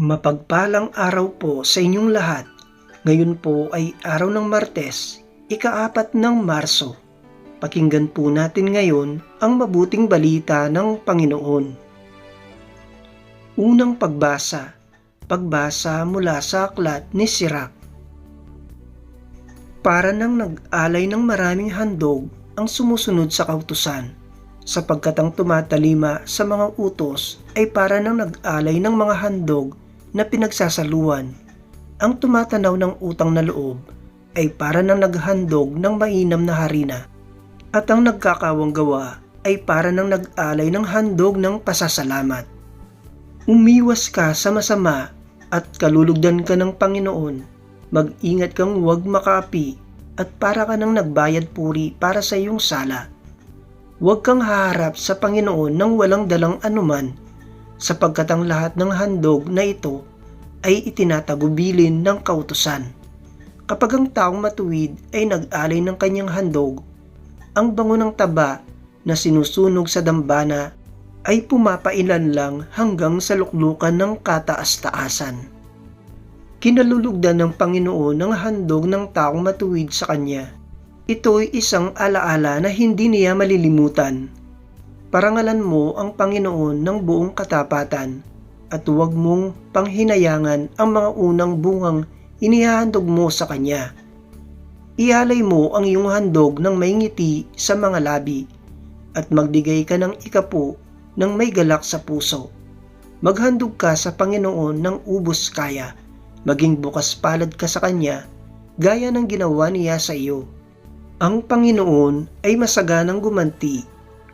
Mapagpalang araw po sa inyong lahat. Ngayon po ay araw ng Martes, ikaapat ng Marso. Pakinggan po natin ngayon ang mabuting balita ng Panginoon. Unang pagbasa, pagbasa mula sa aklat ni Sirach. Para nang nag-alay ng maraming handog ang sumusunod sa kautusan, sapagkat ang tumatalima sa mga utos ay para nang nag-alay ng mga handog na pinagsasaluan. Ang tumatanaw ng utang na loob ay para nang naghandog ng mainam na harina. At ang nagkakawang gawa ay para nang nag-alay ng handog ng pasasalamat. Umiwas ka sa masama at kalulugdan ka ng Panginoon. Mag-ingat kang huwag makaapi at para ka nang nagbayad puri para sa iyong sala. Huwag kang haharap sa Panginoon ng walang dalang anuman sapagkat ang lahat ng handog na ito ay itinatagubilin ng kautusan. Kapag ang taong matuwid ay nag-alay ng kanyang handog, ang bango ng taba na sinusunog sa dambana ay pumapailan lang hanggang sa luklukan ng kataas-taasan. Kinalulugdan ng Panginoon ang handog ng taong matuwid sa Kanya. Ito'y isang alaala na hindi niya malilimutan. Parangalan mo ang Panginoon ng buong katapatan at huwag mong panghinayangan ang mga unang bungang inihahandog mo sa Kanya. Ialay mo ang iyong handog ng may ngiti sa mga labi at magdigay ka ng ikapu ng may galak sa puso. Maghandog ka sa Panginoon ng ubos kaya, maging bukas palad ka sa Kanya, gaya ng ginawa niya sa iyo. Ang Panginoon ay masaganang gumanti,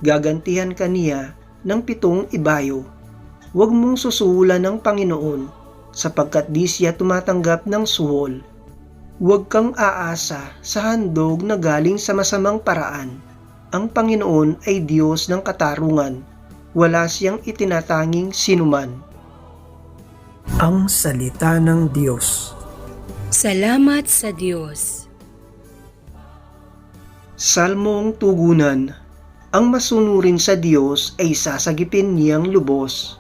gagantihan ka niya ng pitong ibayo. Huwag mong susuhulan ng Panginoon, sapagkat di siya tumatanggap ng suhol. Huwag kang aasa sa handog na galing sa masamang paraan. Ang Panginoon ay Diyos ng katarungan. Wala siyang itinatanging sinuman. Ang Salita ng Diyos Salamat sa Diyos. Salmong Tugunan Ang masunurin sa Diyos ay sasagipin niyang lubos.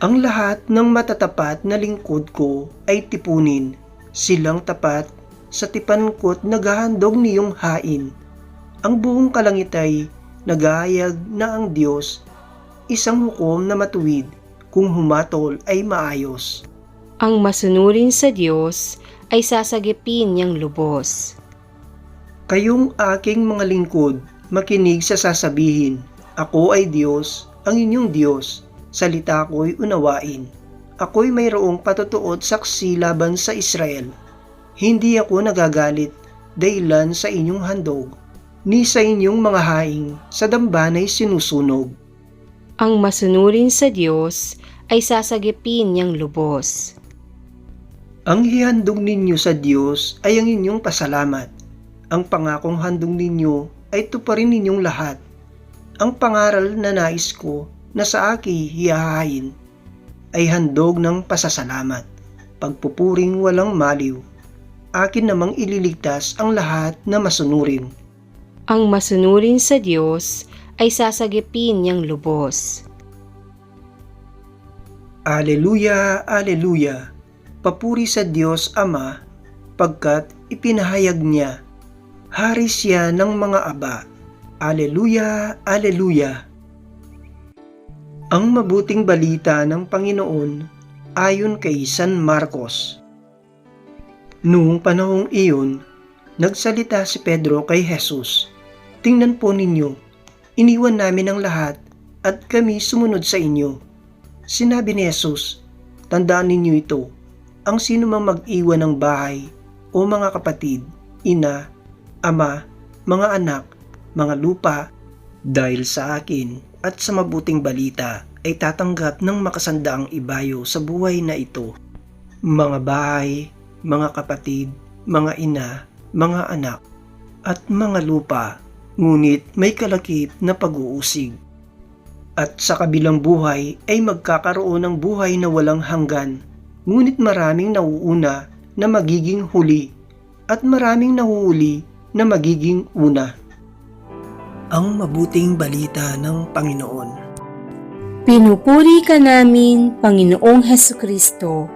Ang lahat ng matatapat na lingkod ko ay tipunin. Silang tapat sa tipankot naghahandog niyong hain. Ang buong kalangit ay nagahayag na ang Diyos, isang hukom na matuwid, kung humatol ay maayos. Ang masunurin sa Diyos ay sasagipin niyang lubos. Kayong aking mga lingkod, makinig sa sasabihin. Ako ay Diyos, ang inyong Diyos. Salita ko'y unawain. Ako'y mayroong patutuot saksi laban sa Israel. Hindi ako nagagalit dahilan sa inyong handog, ni sa inyong mga haing sa dambanay sinusunog. Ang masunurin sa Diyos ay sasagipin niyang lubos. Ang hihandog ninyo sa Diyos ay ang inyong pasalamat. Ang pangakong handog ninyo ay tuparin ninyong lahat. Ang pangaral na nais ko na sa aki hihahain ay handog ng pasasalamat, pagpupuring walang maliw. Akin namang ililigtas ang lahat na masunurin. Ang masunurin sa Diyos ay sasagipin niyang lubos. Aleluya, Aleluya! Papuri sa Diyos Ama, pagkat ipinahayag niya. Hari siya ng mga aba. Aleluya, Aleluya! Ang mabuting balita ng Panginoon ayon kay San Marcos. Noong panahong iyon, nagsalita si Pedro kay Jesus. Tingnan po ninyo, iniwan namin ang lahat at kami sumunod sa inyo. Sinabi ni Jesus, tandaan ninyo ito, ang sino mang mag-iwan ng bahay o mga kapatid, ina, ama, mga anak, mga lupa, dahil sa akin at sa mabuting balita ay tatanggap ng makasandaang ibayo sa buhay na ito. Mga bahay, mga kapatid, mga ina, mga anak, at mga lupa, ngunit may kalakip na pag-uusig. At sa kabilang buhay ay magkakaroon ng buhay na walang hanggan, ngunit maraming nauuna na magiging huli, at maraming nahuhuli na magiging una. Ang mabuting balita ng Panginoon. Pinupuri ka namin, Panginoong Heso Kristo.